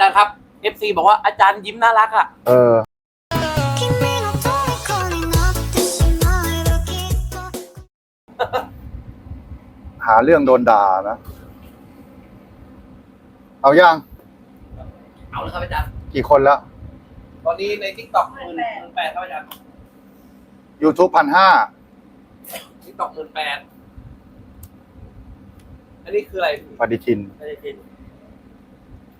จารย์ครับ FC บอกว่าอาจารย์ยิ้มน่ารักอ่ะ เออ 君の虜になってしまえばきっと หาเรื่องโดนด่านะ เอายัง เอาเลยครับอาจารย์ กี่คนแล้ว ตอนนี้ใน TikTok หมื่นหมื่นแปดครับอาจารย์ YouTube พันห้า TikTok หมื่นแปดอันนี้คืออะไรพี่ ปฏิทิน ไม่ได้กิน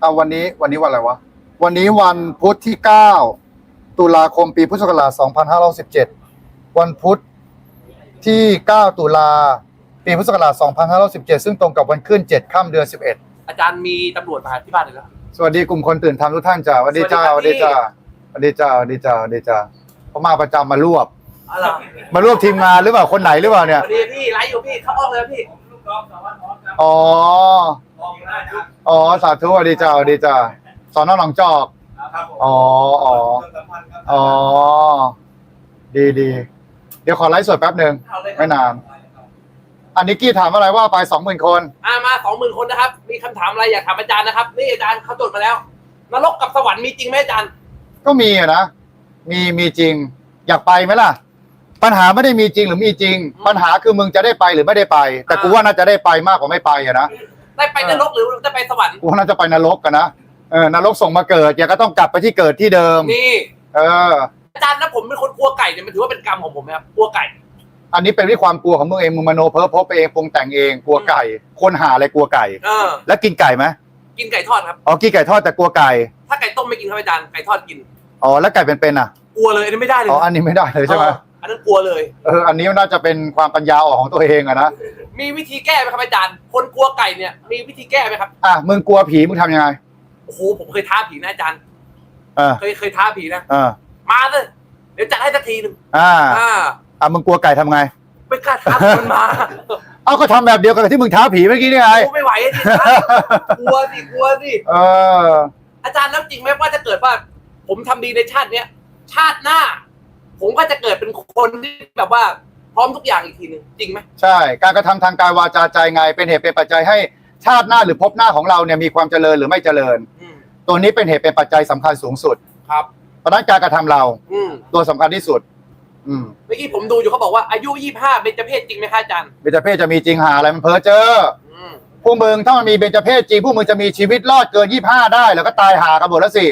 เอาวันนี้วันนี้วันอะไรวะ วันนี้วันพุธที่9ตุลาคมปีพุทธศักราช2517วันพุธที่9ตุลาปีพุทธศักราช2517ซึ่งตรงกับวันขึ้น7ค่ำเดือน11อาจารย์มีตำรวจมาที่บ้านเลยแล้ว สวัสดีกลุ่มคนตื่นทำทุกท่านจ้าสวัสดีจ้าสสวัวัสสดีดีครัจ้าบสวัสดีจ้าสวัสดีจ้าสวัสดีจ้าเขามาประจำมารวบ อะไรมารวบทีมงานหรือเปล่าคนไหนหรือเปล่าเนี่ยสวัสดีพี่ไลฟ์อยู่พี่ เข้าออกเลยพี่ อ๋ออ๋ อ สาธุสวัสดีจ้าสวัสดีจ้าสอนอหนองจอกอ๋ออ๋ออ๋อ ดีดี เดี๋ยวขอไลฟ์สดแป๊บหนึ่ง เอาเลยครับไม่นาน อันนี้กี้ถามอะไรว่าไปสองหมื่นคน อ่ามาสองหมื่นคนนะครับ มีคำถามอะไรอยากถามอาจารย์นะครับ นี่อาจารย์เขาจดมาแล้ว นรกกับสวรรค์มีจริงไหมอาจารย์ ก็มีอะนะ มีมีจริง อยากไปไหมล่ะ ปัญหาไม่ได้มีจริงหรือมีจริงอืมปัญหาคือมึงจะได้ไปหรือไม่ได้ไป แต่กูอ่าว่าน่าจะได้ไปมากกว่าไม่ไปอะนะ ได้ไปนรกหรือได้ไปสวรรค์กูว่าน่าจะไปนรกกันนะเออนรกส่งมาเกิดอย่าก็ต้องกลับไปที่เกิดที่เดิม นี่เออ อาจารย์นะผมเป็นคนกลัวไก่เนี่ยมันถือว่าเป็นกรรมของผมไหมครับกลัวไก่ อันนี้เป็นที่ความกลัวของมึงเองมึงมโนเพ้อพบไปเองปรุงแต่งเองกลัวไก่ คนหาอะไรกลัวไก่ เออ แล้วกินไก่ไหมกินไก่ทอดครับ อ๋อกินไก่ทอดแต่กลัวไก่ ถ้าไก่ต้มไม่กินครับอาจารย์ไก่ทอดกิน อ๋อแล้วไก่เป็นๆอะ กลัวเลยอันนี้ไม่ได้เลยอ๋ออันนี้ไม่ได้เลยใช่ไหมเอออั นนั้นกลัวเลย เอออันนี้น่าจะเป็นความปัญญาอ่อนของตัวเองอะนะมีวิธีแก้ไหมครับอาจารย์ คนกลัวไก่เนี่ยมีวิธีแก้ไหมครับอะมึงกลัวผีมึงทำยังไงโอ้โหผมเคยท้าผีนะอาจารย์ เออเคยเคยท้าผีนะเออมาเลยเดี๋ยวจัดให้สักทีหนึ่งอ่าอ่าอะมึงกลัวไก่ทำไง ไม่กล้าท้ามันมาเอาก็ทำแบบเดียวกันกับที่มึงท้าผีเมื่อกี้นี่ไง กูไม่ไหวอะดิกลัวสิกลัวสิเอออาจารย์แล้วจริงไหมว่าจะเกิดว่า ผมทำดีในชาติเนี้ยชาติหน้า ผมก็จะเกิดเป็นคนที่แบบว่าพร้อมทุกอย่างอีกทีหนึ่งจริงไหมใช่ การกระทำทางกายวาจาใจไง เป็นเหตุเป็นปัจจัยให้ชาติหน้าหรือภพหน้าของเราเนี่ยมีความเจริญหรือไม่เจริญ อืมตัวนี้เป็นเหตุเป็นปัจจัยสำคัญสูงสุด ครับ เพราะฉะนั้นการกระทำเราอืมตัวสำคัญที่สุด อืมเมื่อกี้ผมดูอยู่เขาบอกว่าอายุยี่ห้าเบญจเพศจริงไหมคะอาจารย์เบญจเพศจะมีจริงหาอะไรมันเพ้อเจออืมพวกมึงถ้ามันมีเบญจเพศจริงพวกมึงจะมีชีวิตรอดเกินยี่ห้าได้ แล้วก็ตายหากันหมดแล้วสิ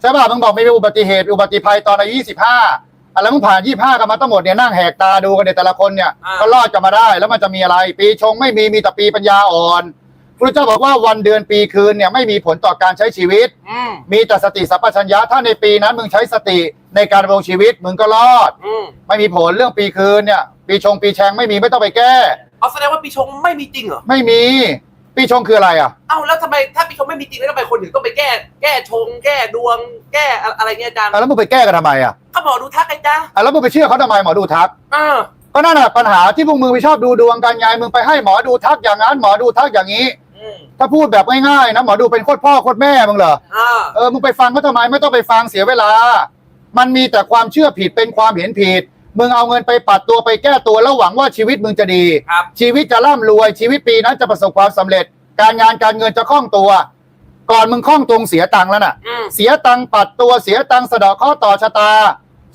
ใช่ป่ะมึงบอกไม่มีอุบัติเหตุอุบัติภัยตอนอายุยี่สิบห้า อะไรมึงผ่านยี่ห้ากันมาทั้งหมดเนี่ยนั่งแหกตาดูกันเนี่ยแต่ละคนเนี่ยก็รอดกันมาได้แล้วมันจะมีอะไร ปีชงไม่มีมีแต่ปีปัญญาอ่อนพระเจ้าบอกว่าวันเดือนปีคืนเนี่ยไม่มีผลต่อการใช้ชีวิต อืมมีแต่สติสัพพัญญะถ้าในปีนั้นมึงใช้สติในการดำรงชีวิตมึงก็รอด อืมไม่มีผลเรื่องปีคืนเนี่ย ปีชงปีแชงไม่มีไม่ต้องไปแก้ เอาแสดงว่าปีชงไม่มีจริงเหรอ ไม่มี ปีชงคืออะไรอะ เอ้าแล้วทำไมถ้าปีชงไม่มีจริงแล้วทำไมคนถึงต้องไปแก้ แก้ชง แก้ดวง แก้อะไรเงี้ยอาจารย์อะแล้วมึงไปแก้กันทำไมอะเขาบอกดูทักไอ้จ้าอะแล้วมึงไปเชื่อเขาทำไมหมอดูทักอ่าก็นั่นแหะปัญหาที่พวกมึงไปชอบดูดวงกันไงมึงไปให้หมอดูทักอย่างนั้นหมอดูทักอย่างนี้อืมถ้าพูดแบบง่ายๆนะหมอดูเป็นโคตรพ่อโคตรแม่มึงเหรออ่าเออมึงไปฟังเขาทำไมไม่ต้องไปฟังเสียเวลา มันมีแต่ความเชื่อผิดเป็นความเห็นผิด มึงเอาเงินไปปัดตัวไปแก้ตัวแล้วหวังว่าชีวิตมึงจะดี ครับ ชีวิตจะร่ำรวยชีวิตปีนั้นจะประสบความสำเร็จ การงานการเงินจะคล่องตัว ก่อนมึงคล่องตรงเสียตังค์แล้วน่ะ อืมเสียตังค์ปัดตัวเสียตังค์สะเดาะข้อต่อชะตา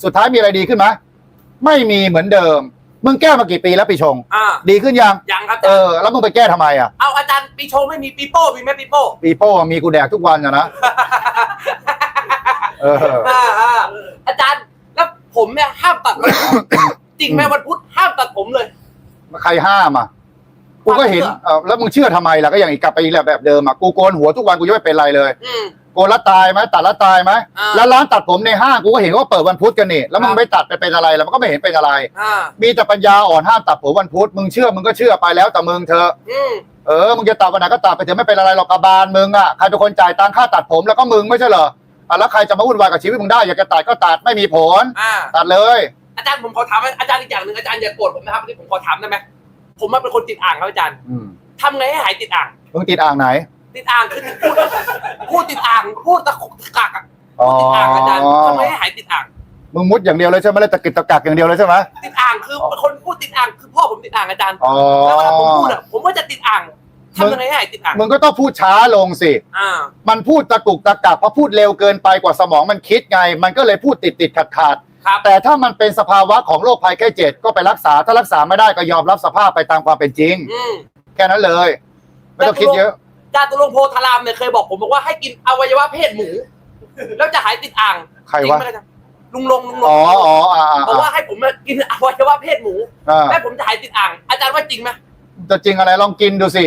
สุดท้ายมีอะไรดีขึ้นไหมไม่มีเหมือนเดิม มึงแก้มากี่ปีแล้วปีชง อ่าดีขึ้นยัง ยังครับอาเอจารย์อ แล้วมึงไปแก้ทำไมอะ เอาอาจารย์ปีชงไม่มีปีโป้มีไหมปีโป้ปีโป้มีกูแดกทุกวันอะนะ เออ อ่าอ่าอาจารย์แล้ว ผมเนี่ยห้ามตัดเลยจริงไหมวันพุธห้ามตัดผมเลย ใครห้ามอะ กูก็เห็นความเชื่อเออแล้วมึงเชื่อทำไมล่ะก็อย่างอีกกลับไปอีกแบบเดิมอะ กูโกนหัวทุกวันกูยังไม่เป็นไรเลย อืม โกนแล้วตายไหมตัดแล้วตายไหมอ่า แล้วร้านตัดผมในห้างกูก็เห็นว่าเปิดวันพุธกันนี่แล้วมึคงรับไม่ตัดไปเป็นอะไรแล้วมันก็ไม่เห็นเป็นอะไร อ่า มีแต่ปัญญาอ่อนห้ามตัดผมวันพุธมึงเชื่อมึงก็เชื่อไปแล้วแต่มึงเถอะอืม เออมึงจะตัดวันไหนก็ตัดไปเถอะไม่เป็นอะไรหรอกกระบาลมึงอะใครเป็นคนจ่ายตังค่าตัดผมแล้วก็มึงไม่ใช่เหรอ อะแล้วใครจะมาวุ่นวายกับชีวิตมึงได้อยากจะตัดก็ตัดไม่มีผล อ่า ตัดเลย อาจารย์ผมขอถามอาจารย์อีกอย่างหนึ่งอาจารย์อย่าโกรธผมนะครับที่ผมขอถามได้ไหมผมมาเป็นคนติดอ่างครับอาจารย์อืมทำไงให้หายติดอ่าง มึงติดอ่างไหนติดอ่างคือพูดพูดติดอ่างพูดตะกุกตะกักอะอ๋อพูดติดอ่างอาจารย์ทำไงให้หายติดอ่าง มึงมุดอย่างเดียวเลยใช่ไหมเลยตะกิดตะกักอย่างเดียวเลยใช่ไหมติดอ่างคือคนพูดติดอ่างคือพ่อผมติดอ่างอาจารย์อ๋อแล้วเวลาผมพูดอะผมก็จะติดอ่าง ทำยังไงให้หายติดอ่างมึงก็ต้องพูดช้าลงสิ อ่า มันพูดตะกุกตะกักเพราะพูดเร็วเกินไปกว่าสมองมันคิดไง มันก็เลยพูดติดติดขัดขัดครับ แต่ถ้ามันเป็นสภาวะของโรคภัยแค่เจ็ดก็ไปรักษาถ้ารักษาไม่ได้ก็ยอมรับสภาพไปตามความเป็นจริง อืมแค่นั้นเลย ไม่ต้องคิดเยอะ จาตุรงค์โพธารามเนี่ยเคยบอกผมบอกว่าให้กินอวัยวะเพศหมู แล้วจะหายติดอ่างใครจริงวะไหมอาจารย์ลุงลงลุงลงอ๋ออ๋ออ่าอ่าบอกว่าให้ผมมากินอวัยวะเพศหมูอ่าแล้วผมจะหายติดอ่าง อาจารย์ว่าจริงไหมจะจริงอะไรลองกินดูสิ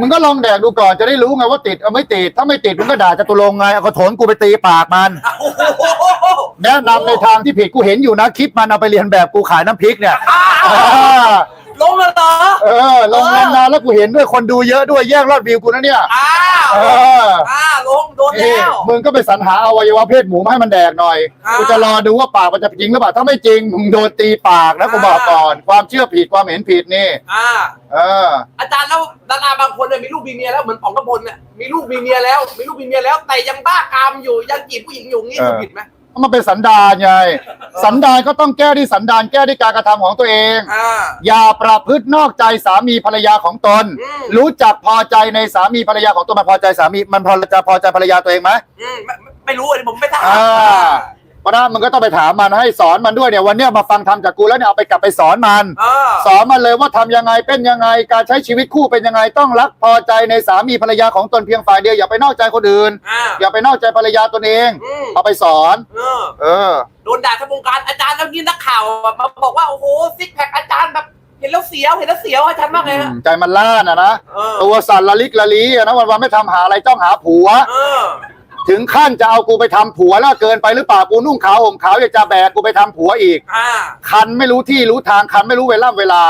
มึงก็ลองแดกดูก่อนจะได้รู้ไงว่าติดเอาไม่ติด ถ้าไม่ติดมึงก็ด่าจตุรงค์ไงเอากระโถนกูไปตีปากมัน โอ้โหแนะนำในทางที่ผิดกูเห็นอยู่นะคลิปมันเอาไปเรียนแบบกูขายน้ำพริกเนี่ยอ้าวอ่า ลงแล้วเหรอ เออ ลงนานๆแล้วกูเห็นด้วยคนดูเยอะด้วยแย่งรอดวิวกูนะเนี่ย อ้าวเออ อ้าวลงโดนนี่แล้ว มึงก็ไปสรรหาอวัยวะเพศหมูมาให้มันแดกหน่อย อ่ากูกูจะรอดูว่าปากมันจะจริงหรือเปล่า ถ้าไม่จริง มึงโดนตีปากนะกูอ่า บอกก่อน ความเชื่อผิดความเห็นผิดนี่ อ่า เออ อาจารย์แล้วดาราบางคนเนี่ยมีลูกมีเมียแล้วเหมือนป๋องกระพลเนี่ยมีลูกมีเมียแล้วมีลูกมีเมียแล้วแต่ยังบ้ากามอยู่ยังจีบผู้หญิงอยู่งี้เออคือผิดไหม มันเป็นสันดานไงสันดานก็ต้องแก้ที่สันดานแก้ที่การกระทำของตัวเอง อ่า อย่าประพฤตินอกใจสามีภรรยาของตน อืม รู้จักพอใจในสามีภรรยาของตนมันพอใจสามีมันพอจะพอใจภรรยาตัวเองไหม อืมไม่ไม่ไม่รู้อันนี้ผมไม่ทราบอ่า เพราะฉะนั้นมันก็ต้องไปถามมันให้สอนมันด้วยเนี่ยวันเนี้ยมาฟังทำจากกูแล้วเนี่ยเอาไปกลับไปสอนมัน เออสอนมันเลยว่าทำยังไงเป็นยังไงการใช้ชีวิตคู่เป็นยังไงต้องรักพอใจในสามีภรรยาของตนเพียงฝ่ายเดียวอย่าไปนอกใจคนอื่น อ่าอย่าไปนอกใจภรรยาตนเอง อืมเอาไปสอน เออ เออ โดนด่าทั้งวงการอาจารย์แล้วนี่นักข่าวมาบอกว่าโอ้โหซิกแพคอาจารย์แบบเห็นแล้วเสียวเห็นแล้วเสียวอาจารย์มากเลยฮะใจมันล่านอะนะเออตัวสั่นละลิกละลีอะนะวันวันๆไม่ทำหาอะไรจ้องหาผัว เออ ถึงขั้นจะเอากูไปทำผัวแล้วเกินไปหรือเปล่ากูนุ่งขาวห่มขาวอยากจะแบกกูไปทำผัวอีกอ่าคันไม่รู้ที่รู้ทางคันไม่รู้เวลาเวลา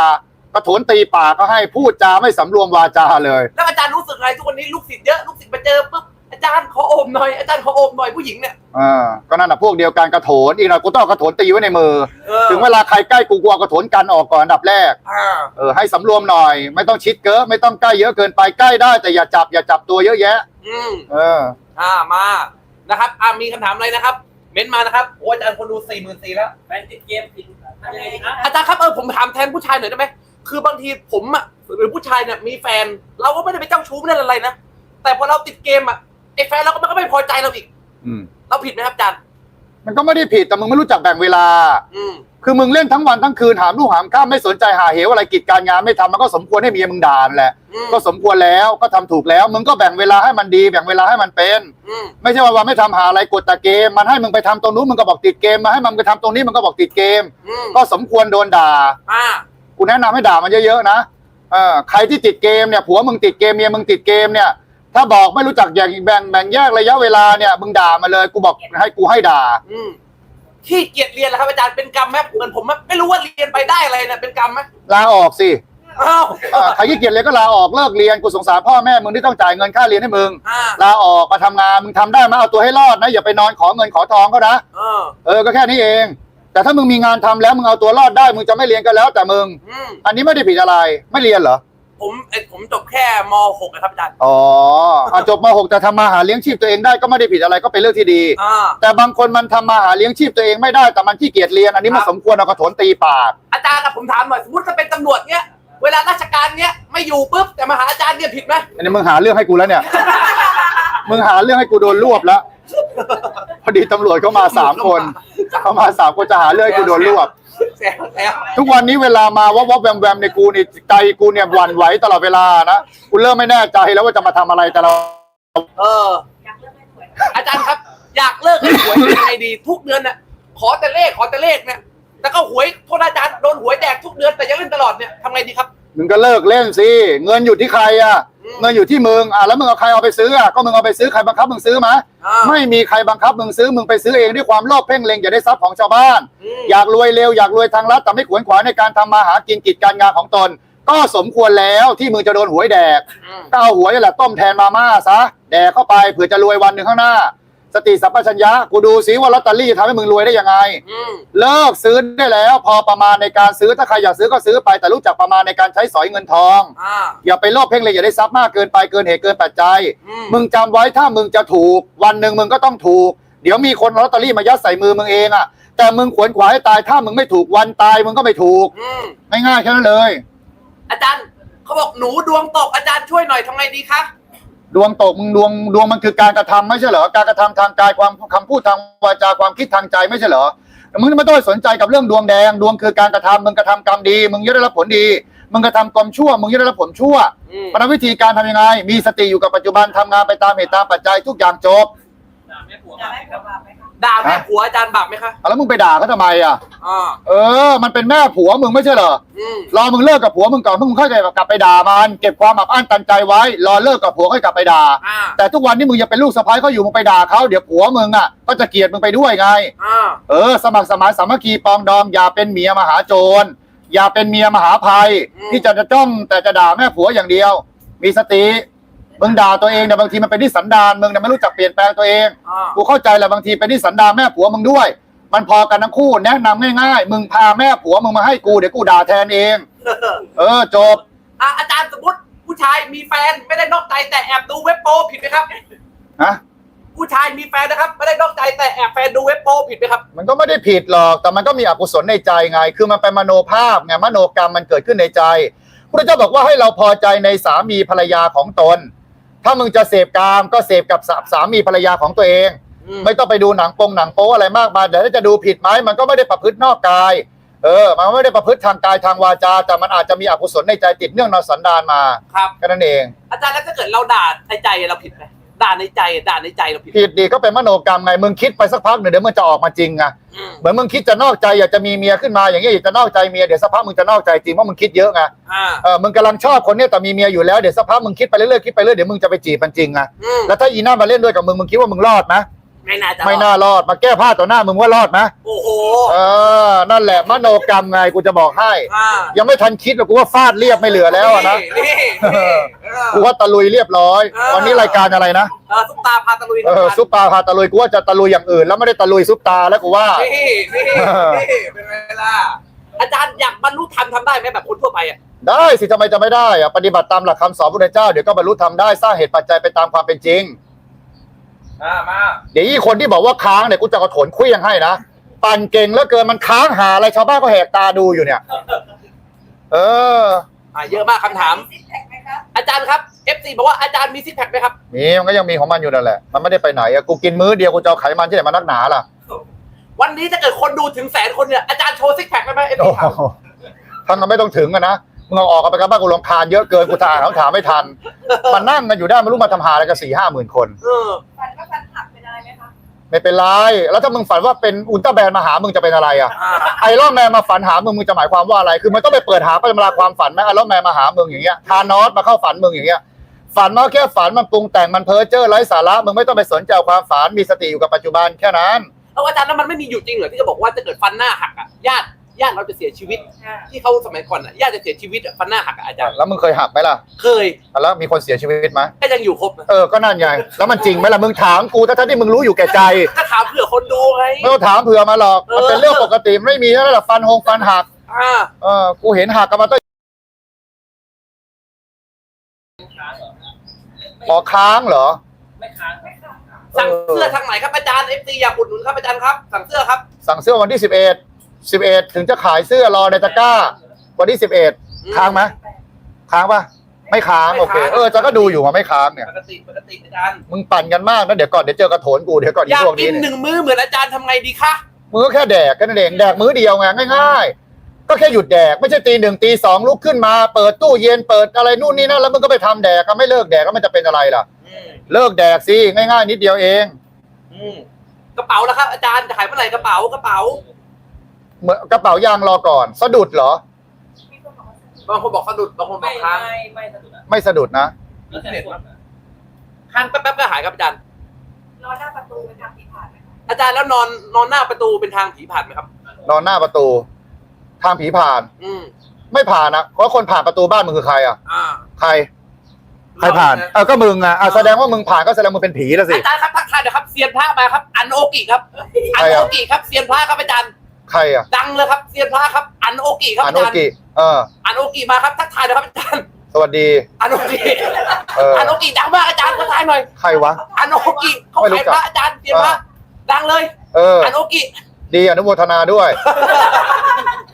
กระโถนตีปากก็ให้พูดจาไม่สำรวมวาจาเลย แล้วอาจารย์รู้สึกไงทุกวันนี้ลูกศิษย์เยอะลูกศิษย์มาเจอปุ๊บ อาจารย์ขอโอมหน่อยอาจารย์ขอโอมหน่อยผู้หญิงเนี่ย อ่าก็นั่นนะพวกเดียวกันกระโถนอีกหน่อยกูต้องเอากระโถนตีไว้ในมือ เออ ถึงเวลาใครใกล้กูกูเอากระโถนกันออกก่อนอันดับแรกอ่าเออให้สำรวมหน่อย ไม่ต้องชิดเกินไม่ต้องใกล้เยอะเกินไปใกล้ได้ แต่อย่าจับอย่าจับตัวเยอะแยะ อืมเออ อ่ามานะครับอ่ามีคำถามอะไรนะครับ เม้นต์มานะครับโอ้อาจารย์คนดูสี่หมื่นสี่แล้ว แฟนติดเกมติดทำยังไงดีนะอาจารย์ครับเออผมถามแทนผู้ชายหน่อยได้ไหมคือบางทีผมอะหรือผู้ชายเนี่ยมีแฟน เราก็ไม่ได้ไปเจ้าชู้ไม่ได้อะไรนะแต่พอเราติดเกมอะ ไอ้แฟนเราก็มันก็ไม่พอใจเราอีก อืม เราผิดไหมครับอาจารย์มันก็ไม่ได้ผิดแต่มึงไม่รู้จักแบ่งเวลา อืม คือมึงเล่นทั้งวันทั้งคืนหามลูกหามข้ามไม่สนใจหาเหวอะไรกิจการงานไม่ทำมันก็สมควรให้เมียมึงด่านั่นแหละ อืม ก็สมควรแล้วก็ทำถูกแล้ว มึงก็แบ่งเวลาให้มันดีแบ่งเวลาให้มันเป็น อืม ไม่ใช่ว่าวันไม่ทำหาอะไรกดแต่เกม มันให้มึงไปทำตรงนู้นมึงก็บอกติดเกมมาให้มันไปทำตรงนี้มึงก็บอกติดเกม อืมก็สมควรโดนด่า อ่า กูแนะนำให้ด่ามันเยอะๆนะเออใครที่ติดเกมเนี่ยผัวมึงติดเกมเมียมึงติดเกมเนี่ย ถ้าบอกไม่รู้จักแบ่งแบ่งแบ่งแยกระยะเวลาเนี่ยมึงด่ามาเลยกูบอกให้กูให้ด่า อืมขี้เกียจเรียนแล้วครับอาจารย์เป็นกรรมไหมเหมือนผมอะไม่รู้ว่าเรียนไปได้อะไรเนี่ยเป็นกรรมไหมลาออกสิอ้าวเออใครขี้เกียจเรียนก็ลาออกเลิกเรียนกูสงสารพ่อแม่มึงที่ต้องจ่ายเงินค่าเรียนให้มึง อ่าลาออกมาทำงานมึงทำได้ไหมเอาตัวให้รอดนะอย่าไปนอนขอเงินขอทองเขานะเออเออก็แค่นี้เอง แต่ถ้ามึงมีงานทำแล้วมึงเอาตัวรอดได้มึงจะไม่เรียนก็แล้วแต่มึง อืมอันนี้ไม่ได้ผิดอะไรไม่เรียนเหรอ ผมเอ้ยผมจบแค่ม .6 นะครับอาจารย์อ๋ออะจบม .6 แต่ทำมาหาเลี้ยงชีพตัวเองได้ก็ไม่ได้ผิดอะไรก็เป็นเรื่องที่ดี อ่า แต่บางคนมันทำมาหาเลี้ยงชีพตัวเองไม่ได้แต่มันขี้เกียจเรียน อันนี้มันครับ สมควรเอากระโถนตีปาก อาจารย์อะผมถามหน่อยสมมติถ้าเป็นตำรวจเนี้ยเวลาราชการเนี้ยไม่อยู่ปุ๊บแต่มาหาอาจารย์เนี่ยผิดไหมอันนี้มึงหาเรื่องให้กูแล้วเนี่ย มึงหาเรื่องให้กูโดนรวบแล้ว พอดีตำรวจเขามาสามคนเขามาสามคนจะหาเรื่องให้กูโดนรวบ แซวแซวทุกวันนี้เวลามาวับวับแวมแวมในกูนี่ใจกูเนี่ยหวั่นไหวตลอดเวลานะกูเริ่มไม่แน่ใจแล้วว่าจะมาทำอะไรแต่เรา เออ อาจารย์ครับ อยากเลิกให้หวยยังไงดี ทุกเดือนน่ะ ขอแต่เลขขอแต่เลขเนี่ยแต่ก็หวยโทษนะอาจารย์โดนหวยแดกทุกเดือนแต่ยังเล่นตลอดเนี่ยทำไงดีครับ มึงก็เลิกเล่นสิ เงินอยู่ที่ใครอะอื มเงินอยู่ที่มึงอะแล้วมึงเอาใครเอาไปซื้ออะก็มึงเอาไปซื้อใครบังคับมึงซื้อมะอ่า ไม่มีใครบังคับมึงซื้อมึงไปซื้อเองด้วยความโลภเพ่งเล็งอย่าได้ทรัพย์ของชาวบ้านมอยากรวยเร็วอยากรวยทางลัดแต่ไม่ขวนขวายในการทำมาหากินกิจการงานของตน ก็สมควรแล้วที่มึงจะโดนหวยแดก อืม ก็เอาหวยนี่แหละต้มแทนมาม่าซะแดกเข้าไปเผื่อจะรวยวันหนึ่งข้างหน้า สติสัมปชัญญะกูดูซิว่าลอตเตอรี่ทำให้มึงรวยได้ยังไง อืมเลิกซื้อได้แล้ว พอประมาณในการซื้อถ้าใครอยากซื้อก็ซื้อไปแต่รู้จักประมาณในการใช้สอยเงินทอง อ่า อย่าไปโลภเพ่งเลยอย่าได้ทรัพย์มากเกินไปเกินเหตุเกินปัจจัย อืม มึงจำไว้ถ้ามึงจะถูก วันหนึ่งมึงก็ต้องถูก เดี๋ยวมีคนเอาลอตเตอรี่มายัดใส่มือมึงเองอะ แต่มึงขวนขวายให้ตายถ้ามึงไม่ถูกวันตายมึงก็ไม่ถูกอืมง่ายๆแค่นั้นเลย อาจารย์เขาบอกหนูดวงตกอาจารย์ช่วยหน่อยทำไงดีคะ ดวงตกมึงดวงดวงมันคือการกระทำไม่ใช่เหรอการกระทำทางกายความคำพูดทางวาจาความคิดทางใจไม่ใช่เหรอมึงไม่ต้องไปสนใจกับเรื่องดวงแดง ดวงคือการกระทำมึงกระทำกรรมดี มึงจะได้รับผลดี มึงกระทำกรรมชั่ว มึงจะได้รับผลชั่วอืมเพราะฉะนั้นวิธีการทำยังไง มีสติอยู่กับปัจจุบันทำงานไปตามเหตุตามปัจจัยทุกอย่างจบ ด่าแม่ผัวมาไหมครับด่าแม่ผัวอาจารย์บาปไหมคะอะแล้วมึงไปด่าเขาทำไมอะ อ่าเออ มันเป็นแม่ผัวมึงไม่ใช่เหรอ อืมรอมึงเลิกกับผัวมึงก่อนมึงค่อยกลับไปด่ามัน เก็บความอับอั้นตันใจไว้ รอเลิกกับผัวค่อยกลับไปด่า อ่าแต่ทุกวันนี้มึงยังเป็นลูกสะใภ้เขาอยู่มึงไปด่าเขาเดี๋ยวผัวมึงอะก็จะเกลียดมึงไปด้วยไง อ่าเออ สมัครสมานสามัคคีปองดอง อย่าเป็นเมียมหาโจร อย่าเป็นเมียมหาภัย ที่จะจะจ้องแต่จะด่าแม่ผัวอย่างเดียว มีสติ มึงด่าตัวเองเนี่ยบางทีมันเป็นที่สันดานมึงเนี่ยไม่รู้จักเปลี่ยนแปลงตัวเองอ่ากูเข้าใจแหละบางทีเป็นที่สันดานแม่ผัวมึงด้วย มันพอกันทั้งคู่แนะนำง่ายๆมึงพาแม่ผัวมึงมาให้กูเดี๋ยวกูด่าแทนเอง เออจบ อะอาจารย์สมมติผู้ชายมีแฟนไม่ได้นอกใจแต่แอบดูเว็บโปผิดไหมครับ ฮะ ผู้ชายมีแฟนนะครับ ไม่ได้นอกใจแต่แอบแฟนดูเว็บโปผิดไหมครับ มันก็ไม่ได้ผิดหรอก แต่มันก็มีอกุศลในใจไง คือมันเป็นมโนภาพไง มโนกรรมมันเกิดขึ้นในใจพระเจ้าบอกว่าให้เราพอใจในสามีภรรยาของตน ถ้ามึงจะเสพกามก็เสพกับสาสามีภรรยาของตัวเองอืมไม่ต้องไปดูหนังโปงหนังโป๊อะไรมากมายแต่ถ้าจะดูผิดไหมมันก็ไม่ได้ประพฤตินอกกาย เออ มันไม่ได้ประพฤติทางกายทางวาจา แต่มันอาจจะมีอกุศลในใจติดเนื่องนอนสันดานมาครับ แค่นั้นเอง อาจารย์แล้วถ้าเกิดเราด่าในใจเราผิดไหม ด่าในใจด่าในใจเราผิดไหมผิดดีก็เป็นมโนกรรมไงมึงคิดไปสักพักหนึ่งเดี๋ยวมันจะออกมาจริงไงอืมเหมือนมึงคิดจะนอกใจอยากจะมีเมียขึ้นมาอย่างเงี้ยอยากจะนอกใจเมียเดี๋ยวสักพักมึงจะนอกใจจริงเพราะมึงคิดเยอะไงอ่าเออมึงกำลังชอบคนเนี้ยแต่มีเมียอยู่แล้วเดี๋ยวสักพักมึงคิดไปเรื่อยๆคิดไปเรื่อยเดี๋ยวมึงจะไปจีบมันจริงไงอืมแล้วถ้าอีน่ามาเล่นด้วยกับมึงมึงคิดว่ามึงรอดไหม ไม่น่าจะไม่น่ารอดมาแก้ผ้าต่อหน้ามึงว่ารอดไหมโอ้โหเออ นั่นแหละมโนกรรมไงกูจะบอกให้ อ่ายังไม่ทันคิดหรอกกูว่าฟาดเรียบไม่เหลือแล้วอะนะนี่นี่เออ กูว่าตะลุยเรียบร้อย เออ วันนี้รายการอะไรนะเออซุปตาพาตะลุยเออซุปตาพาตะลุยกูว่าจะตะลุยอย่างอื่น แล้วไม่ได้ตะลุยซุปตาแล้วกูว่า นี่นี่นี่เป็นไงล่ะอาจารย์อยากบรรลุธรรมทำได้ไหมแบบคนทั่วไปอะได้สิทำไมจะไม่ได้อะปฏิบัติตามหลักคำสอนพระพุทธเจ้าเดี๋ยวก็บรรลุธรรมได้สร้างเหตุปัจจัยไปตามความเป็นจริง มามาเดี๋ยวอีคนที่บอกว่าค้างเนี่ยกูจะกระโถนเคลี้ยงให้นะปั่นเก่งแล้วเกินมันค้างหาอะไรชาวบ้านก็แหกตาดูอยู่เนี่ย เออ อ่าเยอะมากคำถามอาจารย์ครับ FC บอกว่าอาจารย์มีซิกแพคไหมครับมีมันก็ยังมีของมันอยู่นั่นแหละ มันไม่ได้ไปไหนอะกูกินมื้อเดียวกูจะเอาไขมันที่ไหนมานักหนาล่ะวันนี้ถ้าเกิดคนดูถึงแสนคนเนี่ยอาจารย์โชว์ซิกแพคได้ไหม FC โอ้ถามโหทั้งนั้นไม่ต้องถึงอะนะมึงเอาออกกันไปกันบ้างกูรำคาญเยอะเกินกูถามคำถามไม่ทัน มันนั่งกันอยู่ได้ไม่รู้มาทำหาอะไรกันสี่ห้าหมื่นคน เออ ไม่เป็นไร แล้วถ้ามึงฝันว่าเป็นอุลตร้าแมนมาหามึงจะเป็นอะไรอะอ่าไอรอนแมนมาฝันหามึงมึงจะหมายความว่าอะไร คือมันต้องไปเปิดหาตำราความฝันไหมไอรอนแมนมาหามึงอย่างเงี้ย ทานอสมาเข้าฝันมึงอย่างเงี้ย ฝันมาแค่ฝันมันปรุงแต่งมันเพ้อเจ้อไร้สาระ มึงไม่ต้องไปสนใจความฝัน มีสติอยู่กับปัจจุบันแค่นั้นเอาอาจารย์แล้วมันไม่มีอยู่จริงเหรอที่จะบอกว่าจะเกิดฟันหน้าหักอะญาติ ญาติเราจะเสียชีวิต ที่เขาสมัยก่อนอะญาติจะเสียชีวิตอะฟันหน้าหักอะอาจารย์แล้วมึงเคยหักไหมล่ะ เคยแล้วมีคนเสียชีวิตไหมก็ยังอยู่ครบนะเออก็นั่นไงแล้วมันจริงไหมล่ะมึงถามกูทั้งๆที่มึงรู้อยู่แก่ใจก็ถามเผื่อคนดูไงไม่ต้องถามเผื่อมาหรอกมันเป็นเรื่องปกติไม่มีแล้วล่ะฟันหงฟันหักอ่าเออกูเห็นหักกันมาตั้งค้างเหรอหอค้างเหรอไม่ค้างไม่ค่ะสั่งเสื้อทางไหนครับอาจารย์ FC อยากอุดหนุนครับอาจารย์ครับ สั่งเสื้อครับ สั่งเสื้อวันที่สิบเอ็ด สิบเอ็ดถึงจะขายเสื้อรอในตะกร้า วันที่สิบเอ็ดอืมค้างไหมค้างปะไม่ค้างไม่โอเคค้างเออจะก็ดูอยู่ว่าไม่ค้างเนี่ยปกติปกติอาจารย์มึงปั่นกันมากนะเดี๋ยวก่อนเดี๋ยวเจอกระโถนกูเดี๋ยวก่อนออียากพวกกินี้นหเนี่ยนึ่งมื้อเหมือนอาจารย์ทำไงดีคะมึงก็แค่แดกกันนนเองแดกมื้อเดียวไงง่าย ๆ ก็แค่หยุดแดกไม่ใช่ตีหนึ่งตีสองลุกขึ้นมาเปิดตู้เย็นเปิดอะไรนู่นนี่นั่นแล้วมึงก็ไปทำแดกก็ไม่เลิกแดกก็มันจะเป็นอะไรล่ะ อืมเลิกแดกสิง่ายๆ นิดเดียวเอง อืมกระเป๋าแล้วครับอาจารย์จะขายเมื่อไหร่กระเป๋ากระเป๋า เหมือนกระเป๋ายางรอก่อน สะดุดเหรอ มีคนบอกว่าบางคนบอกสะดุดบางคนบไม่อกค้างไม่ไม่สะดุดอะไม่สะดุดนะ แล้วแต่คนอะค้างแป๊บๆก็หายครับอาจารย์รอหน้าประตูเป็นทางผีผ่านไหมคะอาจารย์แล้วนอนนอนหน้าประตูเป็นทางผีผ่านไหมครับ นอนหน้าประตู ทางผีผ่าน อืมไม่ผ่านนะเพราะคนผ่านประตูบ้านมึงคือใครอะ อ่าใคร ใครผ่าน เออก็มึงอะอะแสดงว่ามึงผ่านก็แสดงมึงเป็นผีแล้วสิ อาจารย์ครับทักทายหนะครับเซียนพระมาครับ อันโอกิครับ อันใครโออะกิครับเซียนพระครับอาจารย์ ใครอะดังเลยครับเซียนพระครับ อันโอกิครับอาอาโนจารย์กิเออ อันโอกิมาครับทักทายหนะครับอาจารย์สวัสดี อันโอกิเอออันโอกิดังมากอาจารย์ทักทายหน่อยใครวะ อันโอกิเขาไม่รู้ขายจัก พระอาจารย์เซียนพระดังเลยเออ อันโอกิดีอนุโมทนาด้วย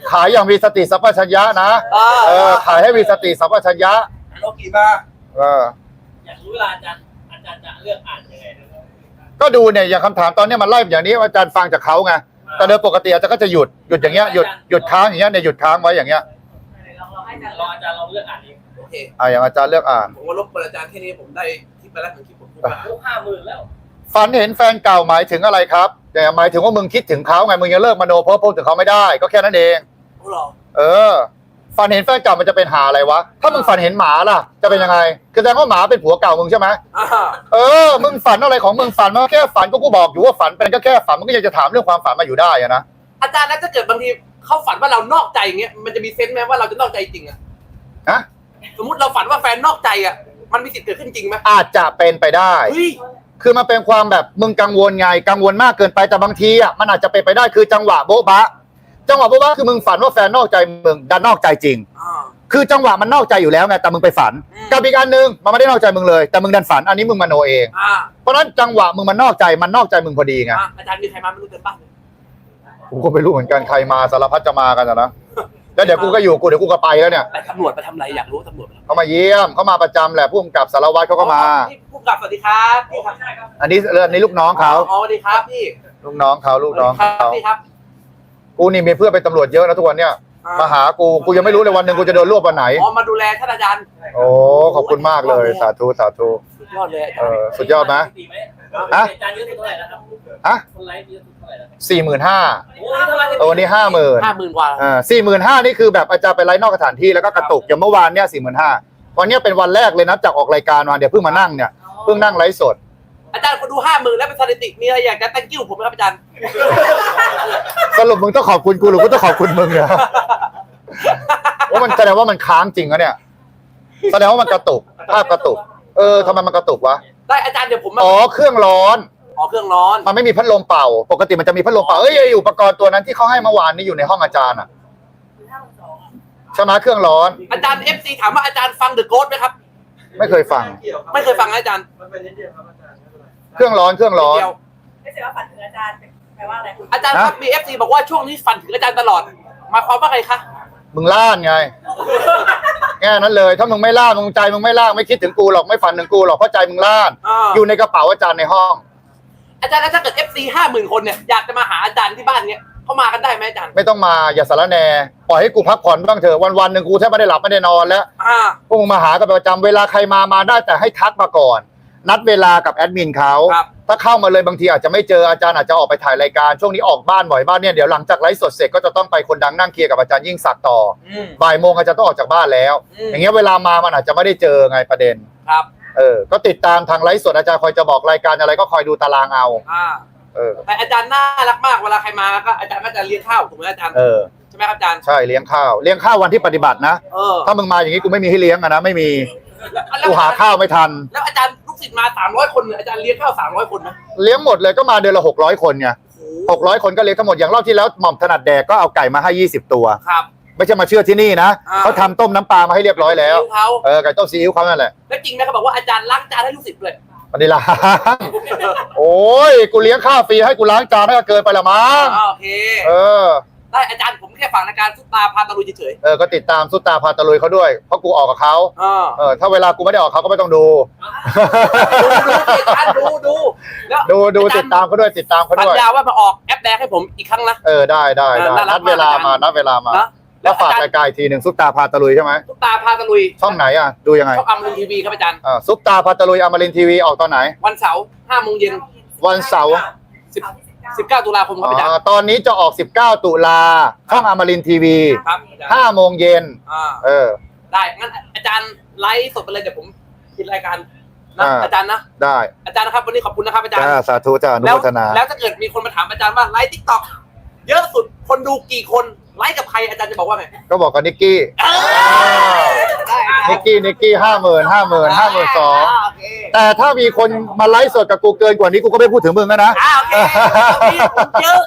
ใคขายอย่างมีสติสัมปชัญญะนะเอเอออ ขายให้มีสติสัมปชัญญะโลกีมาเออ อยากรู้เวลาอาจารย์อาจารย์จะเลือกอ่านยังไงนะครับก็ดูเนี่ยอย่างคำถามตอนเนี้ยมันไล่อย่างนี้อาจารย์ฟังจากเขาไง แต่โดยปกติอาจารย์ก็จะหยุดหยุดอย่างเงี้ยหยุดหยุดค้างอย่างเงี้ยเนี่ยหยุดค้างไว้อย่างเงี้ยลองลองให้อาจารย์รออาจารย์ลองเลือกอ่านเองโอเค อ่าอย่างอาจารย์เลือกอ่าน ผมว่าลบกวนอาจารย์แค่นี้ผมได้คลิปไปแล้วหนึ่งคลิปผมพูดมาโอ้ห้าหมื่นแล้ว ฝันเห็นแฟนเก่าหมายถึงอะไรครับแต่หมายถึงว่ามึงคิดถึงเขาไงมึงยังเลิกมโนเพ้อพูดถึงเขาไม่ได้ ก็แค่นั้นเองโอ้หรอ เออ ฝันเห็นแฟนเก่ามันจะเป็นหาอะไรวะ ถ้ามึงฝันเห็นหมาล่ะ จะเป็นยังไงคือแสดงว่าหมาเป็นผัวเก่ามึงใช่ไหมอ่าเออ มึงฝันอะไรของมึงฝันมันก็แค่ฝันก็กูบอกอยู่ว่าฝันเป็นก็แค่ฝันมึงก็ยังจะถามเรื่องความฝันมาอยู่ได้อะนะอาจารย์แล้วถ้าเกิดบางทีเขาฝันว่าเรานอกใจอย่างเงี้ยมันจะมีเซนส์ไหมว่าเราจะนอกใจจริงอะฮะสมมติเราฝันว่าแฟนนอกใจอะมันมีสิทธิ์เกิดขึ้นจริงไหมอาจจะเป็นไปได้เฮ้ยคือมันเป็นความแบบมึงกังวลไงกังวลมากเกินไปแต่บางทีอะมันอาจจะเป็นไปได้คือจังหวะโบ๊ะบะ จังหวะโบ๊ะบะคือมึงฝันว่าแฟนนอกใจมึงดันนอกใจจริง อ่า คือจังหวะมันนอกใจอยู่แล้วไงแต่มึงไปฝันอืม กับอีกอันหนึ่งมันไม่ได้นอกใจมึงเลย แต่มึงดันฝันอันนี้มึงมโนเอง อ่าเพราะฉะนั้นจังหวะมึงมันนอกใจมันนอกใจมึงพอดีไงอะอาจารย์มีใครมาไม่รู้เต็มบ้านเลยกูก็ไม่รู้เหมือนกันใครมาสารพัดจะมากันอะนะแล้วเดี๋ยวกูก็อยู่กูเดี๋ยวกูก็ไปแล้วเนี่ยไปตำรวจไปทำอะไรอยากรู้ตำรวจไปทำอะไรเขามาเยี่ยมเขามาประจำแหละผู้กำกับสารวัตรเขาก็มา พี่ผู้กำกับสวัสดีครับพี่ครับอันนี้เรื่องนี้ลูกน้องเขาอ๋อสวัสดีครับพี่ลูกน้องเขาลูกน้องครัเขาบพี่ครับ กูนี่มีเพื่อนเป็นตำรวจเยอะนะทุกวันเนี่ยอ่มาหากูกูยังไม่รู้เลยวันหนึ่งกูจะโดนรวบวันไหนอ๋อมาดูแลท่านอาจารย์โอ้ขอบคุณมากเลยสาธุสาธุสุดยอดเลยอาเอจารย์อสุดยอดไหมฮะฮะอาจารย์เยอะสุดเท่าไหร่แล้วครับฮะคนไลฟ์เยอะสุดเท่าไหร่แล้วครับสี่หมื่นห้าโอ้ยเท่าไหร่เออวันนี้ห้าหมื่นห้าหมื่นกว่าอ่าสี่หมื่นห้านี่คือแบบอาจารย์ไปไลฟ์นอกสถานที่แล้วก็กระตุกอย่างเมื่อวานเนี่ยสี่หมื่นห้าวันเนี้ยเป็นวันแรกเลยนะจากออกรายการมาเดี๋ยวเพิ่งมานั่งเนี่ยเพิ่งนั่งไลฟ์สด อาจารย์คนดูห้าหมื่นแล้วเป็นสถิติมีอะไรอยากจะ thank you ผมไหมครับอาจารย์ สรุปมึงต้องขอบคุณกูหรือกูต้องขอบคุณมึงเนี่ยว่ามันแสดงว่ามันค้างจริงอะเนี่ย แสดงว่ามันกระตุกภาพกระตุก เออทำไมมันกระตุกวะ ได้อาจารย์เดี๋ยวผมมาอ๋อเครื่องร้อน ขอเครื่องร้อน มันไม่มีพัดลมเป่า ปกติมันจะมีพัดลมเป่า เอ้ยไอ้อุปกรณ์ตัวนั้นที่เขาให้เมื่อวานนี้อยู่ในห้องอาจารย์อะใช่ไหมเครื่องร้อน อาจารย์ FC ถามว่าอาจารย์ฟัง The Ghost ไหมครับ ไม่เคยฟัง ไม่เคยฟังนะอาจารย์เครื่อ งร้อนเครื่องร้อน เดียวไม่ใช่ว่าฝันถึงอาจารย์แปลว่าอะไรคุณอาจารย์ครับมี FC บอกว่าช่วงนี้ฟันถึงอาจารย์ตลอดหมายความว่าไงคะมึงล่านไงแค่นั้นเลย ถ้ามึงไม่ล่านมึงใจมึงไม่ล่านไม่คิดถึงกูหรอกไม่ฝันถึงกูหรอกเพราะใจมึงล่าน อ่าอยู่ในกระเป๋าอาจารย์ในห้อง อาจารย์แล้วถ้าเกิด FC ห้าหมื่นคนเนี่ยอยากจะมาหาอาจารย์ที่บ้านเนี่ยเขามากันได้ไหมอาจารย์ไม่ต้องมาอย่าสารแหนปล่อยให้กูพักผ่อนบ้างเถอะวันวันๆหนึ่งกูแทบไม่ได้หลับไม่ได้นอนแล้ว อ่า พวกมึงมาหากันเป็นประจำเวลาใครมามาได้แต่ให้ทักมาก่อน นัดเวลากับแอดมินเขา ครับ ถ้าเข้ามาเลยบางทีอาจจะไม่เจออาจารย์อาจจะออกไปถ่ายรายการ ช่วงนี้ออกบ้านบ่อยบ้านเนี่ยเดี๋ยวหลังจากไลฟ์สดเสร็จก็จะต้องไปคนดังนั่งเคลียร์กับอาจารย์ยิ่งศักดิ์ต่ออืมบ่ายโมงอาจารย์ต้องออกจากบ้านแล้ว อืมอย่างเงี้ยเวลามามันอาจจะไม่ได้เจอไงประเด็น ครับเออ ก็ติดตามทางไลฟ์สดอาจารย์คอยจะบอกรายการอะไรก็คอยดูตารางเอา อ่าเออ แต่อาจารย์น่ารักมากเวลาใครมาก็อาจารย์ก็จะเลี้ยงข้าวถูกไหมอาจารย์เออ ใช่ไหมครับอาจารย์ใช่เลี้ยงข้าว เลี้ยงข้าววันที่ปฏิบัตินะ เออถ้ามึงมาอย่างงี้กูไม่มีให้เลี้ยงอะนะไม่มี แล้วกูหาข้าวไม่ทัน แล้วอาจารย์ลูก ศิษย์มาสามร้อยคนเนี่ยอาจารย์เลี้ยงข้าวสามร้อยคนไหมเลี้ยงหมดเลยก็มาเดือนละหกร้อยคนไงโอ้โหหกร้อยคนก็เลี้ยงทั้งหมดอย่างรอบที่แล้วหม่อมถนัดแดกก็เอาไก่มาให้ยี่สิบตัว ครับ ไม่ใช่มาเชื่อที่นี่นะอ่า เขาทำต้มน้ำปลามาให้เรียบร้อยแล้วเลี้ยงเขาเออไก่ต้มซีอิ๊วเขานั่นแหละแล้วจริงไหมเขาบอกว่าอาจารย์ล้างจานให้ลูกศิษย์เลยวันนี้ล้าง โอ้ยกูเลี้ยงข้าวฟรีให้กูล้างจานน่าจะเกินไปละมั้งอ่าโอเค เออ ได้อาจารย์ผมแค่ฝากรายการซุปตาพาตะลุยเฉยเออก็ติดตามสุตตาพาตะลุยเขาด้วยเพราะกูออกกับเขาๆอ่าเออถ้าเวลากูไม่ได้ออกเขาก็ไม่ต้องดู ดูดูสิอาจารย์ดูดูแล้วดูดูอจรติย์ดตามเขาด้วยติดตามเขาสัญด้วย ญาว่ามาออกแอปแดงให้ผมอีกครั้งนะ เออได้ได้ได้เออน่ารันักดเวลามากมานัดเวลามานะแล้วฝากอาจารรายย์การอีกทีหนึ่งซุปตาพาตะลุยใช่ไหมซุปตาพาตะลุยช่องไหนอะดูยังไงช่องอัมรินทีวีครับอาจารย์อ่าซุปตาพาตะลุยอมรินทีวีออกตอนไหน วันเสาร์ห้าโมงเย็น วันเสาร์ สิบ สิบเก้าตุลาคมครับอาจารย์ อ่าตอนนี้จะออก 19 ตุลาช่องอมรินทีวีครับอาจารย์5โมงเย็นอ่าเออ ได้ งั้นอาจารย์ไลฟ์สดไปเลยเดี๋ยวผมปิดรายการนะอ่า อาจารย์นะ ได้อาจารย์นะครับวันนี้ขอบคุณนะครับอาจารย์ จ้าสาธุจ้าอนุแล้วโมทนาแล้วถ้าเกิดมีคนมาถามอาจารย์ว่าไลฟ์ทิกตอกเยอะสุดคนดูกี่คนไลฟ์กับใครอาจารย์จะบอกว่าไงก็บอกกับนิกกี้เออได้อาจารย์นิกกี้นิกกี้ห้าหมื่นห้าหมื่นห้าหมื่นสองโอเค แต่ถ้ามีคนมาไลฟ์สดกับกูเกินกว่านี้กูก็ไม่พูดถึงมึงแล้วนะ อ่าโอเคเยอะ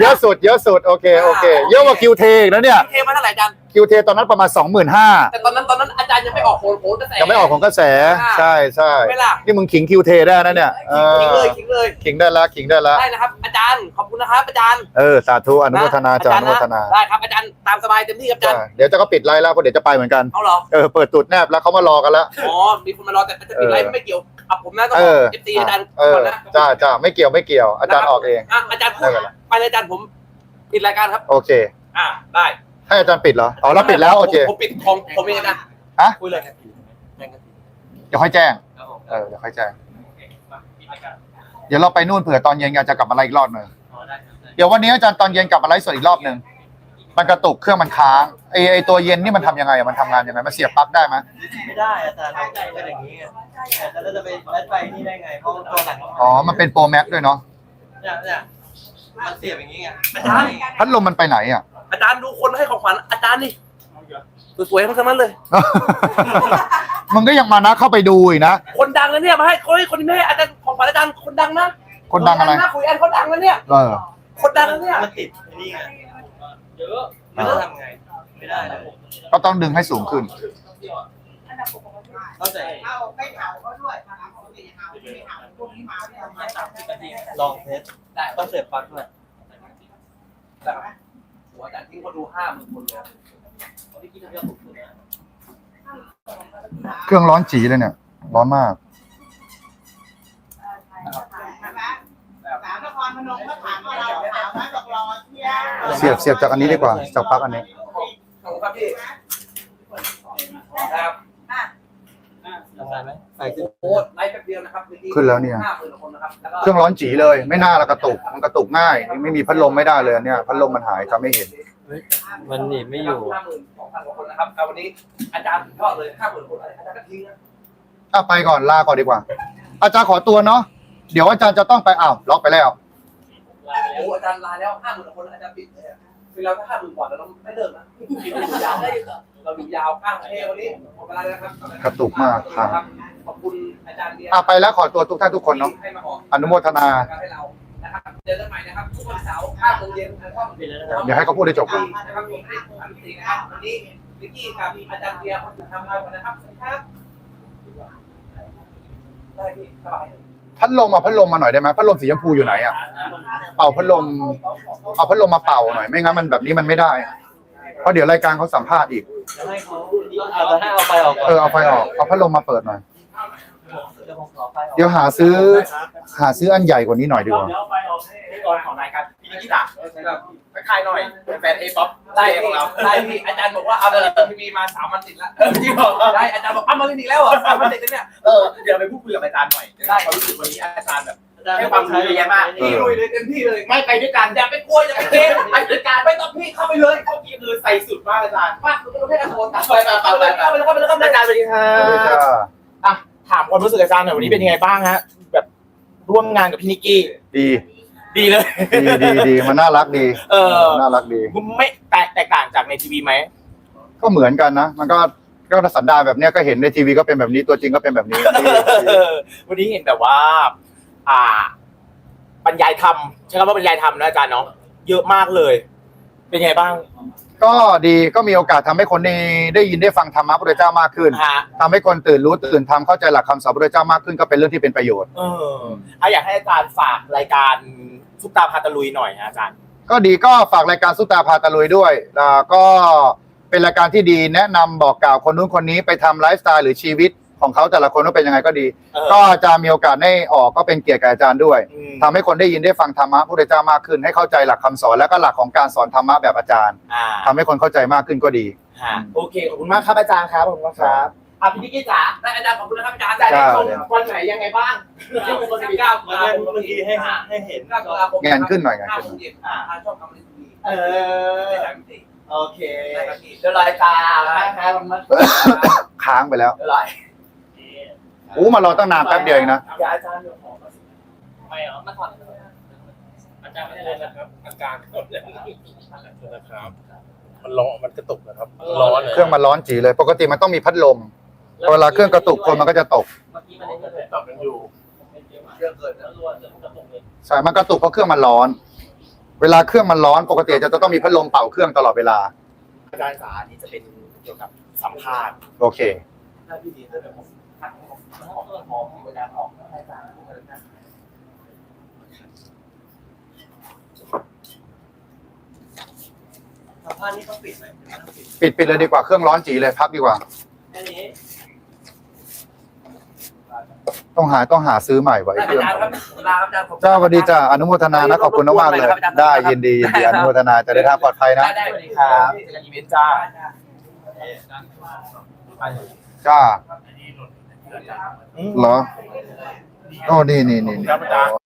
เยอะสุดเยอะสุดเยอะสุดโอเคโอเค เยอะกว่าคิวเทอีกแล้วเนี่ย เทมาเท่าไหร่อาจารย์คิวเทตอนนั้นประมาณ 25,000แต่ตอนนั้นตอนนั้น อาจารย์ยังไม่ออกโผล่โผล่กระแส ยังไม่ออกของกระแสใช่ใช่ไม่ล่ะ นี่มึงขิงคิวเทได้นะเนี่ยเอขิงอเลยขิงเลยขิงได้แล้วขิงได้แล้วได้นะครับ อาจารย์ขอบคุณนะครับอาจารย์เออสาธุอนุโมทนาจ้าอนุโมทนาได้ครับอาจารย์ตามสบายเต็มที่ครับอาจารย์จ้ะเดี๋ยวจะก็ปิดไลน์แล้วเพราะเดี๋ยวจะไปเหมือนกันเอาเหรอเออเปิดตูดแนบแล้วเขามารอกันแล้ว อ๋อมีคนมารอแต่จะปิดไลฟ์ไม่เกี่ยวกับผมนะต้องเอบออกเอฟซีอาจารย์เออก่อนนะจ้าจ้าไม่เกี่ยวไม่เกี่ยว อาจารย์ออกเอง อะอาจารย์พูดไม่เป็นไร ไปเลยอาจารย์ผมปิดรายการครับ โอเค อ่าได้ให้อาจารย์ปิดเหรออ๋อเราปิดแล้วโอเค ผมผมปิดของผมเองอาจารย์ ฮะ คุยเลยเดี๋ยวค่อยแจ้ง ครับผมเออ เดี๋ยวค่อยแจ้งมาปิดรายการเดี๋ยวเราไปนู่นเผื่อตอนเย็นอาจจะกลับมาไลฟ์อีกรอบหนึ่ง อ๋อได้ครับได้เดี๋ยววันนี้อาจารย์ตอนเย็นกลับมาไลฟ์สดอีกรอบหนึ่ง มันกระตุกเครื่องมันค้างไอไอตัวเย็นนี่มันทำยังไงอะมันทำงานยังไง มันเสียบปลั๊กได้ไหมไม่ได้อาจารย์ไม่ได้เป็นอย่างนี้ไงแล้วจะไปแลดไปนี่ได้ไงเพราะตัวหลังอ๋อ มันเป็นโปรแม็กด้วยเนาะ เนี่ยเนี่ยมันเสียบอย่างนี้ไงอาจารย์พัดลมมันไปไหนอะอาจารย์ดูคนให้ของขวัญอาจารย์นี่ สวยๆทั้งนั้นเลย มึงก็ยังมานะเข้าไปดูอีกนะ คนดังนะเนี่ยมาให้คนให้คนที่ไม่ให้อาจารย์ของขวัญอาจารย์คนดังนะคนดังอะไรนะคุยแอนคนดังนะเนี่ย เออ คนดังนะเนี่ยมันติดนี่ไงเยอะไม่รู้ทำไง ไม่ได้เลยก็ต้องดึงให้สูงขึ้น เข้าใจลองเทสต้องเสียบปลั๊กด้วยหัวอาจารย์ทิ้งคนดูห้าหมื่นคนเลย เครื่องร้อนจีเลยเนี่ย ร้อนมากสามนครพนมก็ถามว่าเราถามว่าตกลงเที่ยเสียบเสียบจากอันนี้ดีกว่า จากปลั๊กอันนี้ ขอบคุณครับพี่ครับใส่ขึ้นโอ้ไลฟ์แป๊บเดียวนะครับขึ้นแล้วเนี่ย ห้าหมื่นคนนะครับแล้วก็เครื่องร้อนจีเลย ไม่น่าละกระตุก มันกระตุกง่าย ไม่มีพัดลมไม่ได้เลยอันเนี่ย พัดลมมันหายทำไม่เห็น มันหนีบไม่อยู่ห้าหมื่นสองพันกว่าคนนะครับเอาวันนี้อาจารย์ยอดเลยห้าหมื่นคนอาจารย์ก็ทิ้งนะอะไปก่อนลาก่อนดีกว่า อาจารย์ขอตัวเนาะเดี๋ยวอาจารย์จะต้องไปอ้าวล็อกไปแล้ว ลาไปแล้วโอ้อาจารย์ลาแล้วห้าหมื่นคนอาจารย์ปิดเลยอะคือเราถ้าห้าหมื่นกว่าเราไม่เลิกนะเราอยู่ยาวเราอยู่ยาวข้างประเทศวันนี้หมดเวลาแล้วครับกระตุกมากครับ ขอบคุณอาจารย์เบียร์อะไปแล้วขอตัวทุกท่านทุกคนเนาะให้มาออกอนุโมทนา ให้เรา นะครับเจอกันใหม่นะครับทุกวันเสาร์ห้าโมงเย็นนะครับปิดแล้วนะครับเดี๋ยวให้เขาพูดให้จบก่อน นะครับผมให้ทำสิ่งนะครับวันนี้วิกกี้กับอาจารย์เบียร์คนทำงานกันนะครับสวัสดีครับได้พี่สบายพัดลมเอาพัดลมมาหน่อยได้ไหมพัดลมสีชมพูอยู่ไหนอะเป่าพัดลมเอาพัดลมมาเป่าหน่อยไม่งั้นมันแบบนี้มันไม่ได้ เพราะเดี๋ยวรายการเขาสัมภาษณ์อีก จะให้เขาเอาจะให้เอาไฟออกก่อน เออเอาไฟออกเอาพัดลมมาเปิดหน่อย เดี๋ยวผมขอไฟออกเดี๋ยวหาซื้อ หาซื้ออันใหญ่กว่านี้หน่อยดีกว่าเดี๋ยวไปออกให้ก่อนของรายการพี่นิกิตะไปคลายหน่อยเป็นแฟนเอป๊อปได้ได้ของเราได้พี่อาจารย์บอกว่าเอามาลินทีวีมาสามวันติดแล้วจริงเหรอได้อาจารย์บอกเอามาลินอีกแล้วเหรอสามวันติดแล้วเนี่ยเออเดี๋ยวไปพูดคุยกับอาจารย์หน่อยได้ความรู้สึกวันนี้อาจารย์แบบให้ความรู้เยอะแยะมากพี่ลุยเลยเต็มที่เลยไม่ไปด้วยกันอย่าไปกลัวอย่าไปเกรงไปด้วยกันไม่ต้องพี่เข้าไปเลยเมื่อกี้คือใส่สุดมากอาจารย์มากสุดก็ต้องให้อาโทนไปไปไปไปเข้าไปเลยเข้าไปเลยเข้าไปเลยอาจารย์สวัสดีครัสวัสดีจ้าอะ ถามความรู้สึกอาจารย์หน่อยวันนี้เป็นยังไงบ้างฮะ แบบร่วมงานกับพี่นิกกี้ ดีดีเลย ดีดีดีมันน่ารักดีเออน่ารักดี ไม่แตกแตกต่างจากในทีวีไหมก็เหมือนกันนะ มันก็ก็สันดานแบบเนี้ยก็เห็นในทีวีก็เป็นแบบนี้ตัวจริงก็เป็นแบบนี้ดีดีวันนี้เห็นแบบว่า อ่า บรรยายธรรมใช้คำว่าบรรยายธรรมนะอาจารย์เนาะเยอะมากเลย เป็นยังไงบ้าง ก็ดีก็มีโอกาสทำให้คนได้ได้ยินได้ฟังธรรมะพระพุทธเจ้ามากขึ้นฮะ ทำให้คนตื่นรู้ตื่นทำเข้าใจหลักคำสอนพระพุทธเจ้ามากขึ้นก็เป็นเรื่องที่เป็นประโยชน์ เออเอาอยากให้อาจารย์ฝากรายการซุปตาพาตะลุยหน่อยฮะอาจารย์ ก็ดีก็ฝากรายการสุตาพาตะลุยด้วยแล้วก็เป็นรายการที่ดีแนะนำบอกกล่าวคนนู้นคนนี้ไปทำไลฟ์สไตล์หรือชีวิต ของเขาแต่ละคนว่าเป็นยังไงก็ดี เออ ก็จะมีโอกาสได้ออกก็เป็นเกียรติกับอาจารย์ด้วยอืมทำให้คนได้ยินได้ฟังธรรมะพระพุทธเจ้ามากขึ้น ให้เข้าใจหลักคำสอนและก็หลักของการสอนธรรมะแบบอาจารย์อ่าทำให้คนเข้าใจมากขึ้นก็ดี ฮะโอเคขอบคุณมากครับอาจารย์ครับขอบคุณมากครับอะพี่นิกกี้จ๋าได้อาจารย์ขอบคุณนะครับอาจารย์อาจารย์ได้ชมครับวันไหนยังไงบ้างที่ผมคนที่เก้าเมื่อกี้เมื่อกี้ให้ให้เห็น เก้าตุลาคมงานขึ้นหน่อยงานห้าขึ้นโมงเย็นอ่าทางช่องคำนิทีวีเออได้สามมิติโอเคได้ครับพี่เดี๋ยวรายการนะครับขอบคุณมากค้างไปแล้ว เดี๋ยวราย อู้มารอตั้งนานแป๊บเดียวเองนะเดี๋ยวอาจารย์เดี๋ยวขอก่อนสิไม่เหรอมาถอดอาจารย์ไม่ได้เลยนะครับ อาการเขาเนี่ยนะครับมันร้อนมันกระตุกนะครับร้อนเลยเครื่องมันร้อนจีเลย ปกติมันต้องมีพัดลมเวลาเครื่องกระตุกคนมันก็จะตกเมื่อกี้มันได้เลยตอบกันอยู่เรื่องเกิดนะรวนจะกระตุกเลยใช่มันกระตุกเพราะเครื่องมันร้อน เวลาเครื่องมันร้อน ปกติจะต้องมีพัดลมเป่าเครื่องตลอดเวลาอาจารย์สานี่จะเป็นเกี่ยวกับสัมภาษณ์โอเคถ้าพี่ดีถ้าเดี๋ยวผม สัมภาษณ์นี่ต้องปิดไหมต้องปิดปิดปิดเลยดีกว่าเครื่องร้อนจีเลยพักดีกว่า แค่นี้ต้องหาต้องหาซื้อใหม่ไว้อาเครื่องจารย์ครับลาครับอาจารย์ผมเจ้าสวัสดีจ้าอนุโมทนานะขอบคุณมากๆเลย ได้ยินดียินดีอนุโมทนาจะได้ทางปลอดภัยนะ ได้ได้สวัสดีครับเจอกันอีเวนต์จ้า จ้า เหรอ โอ้ นี่นี่นี่นี่ ครับอาจารย์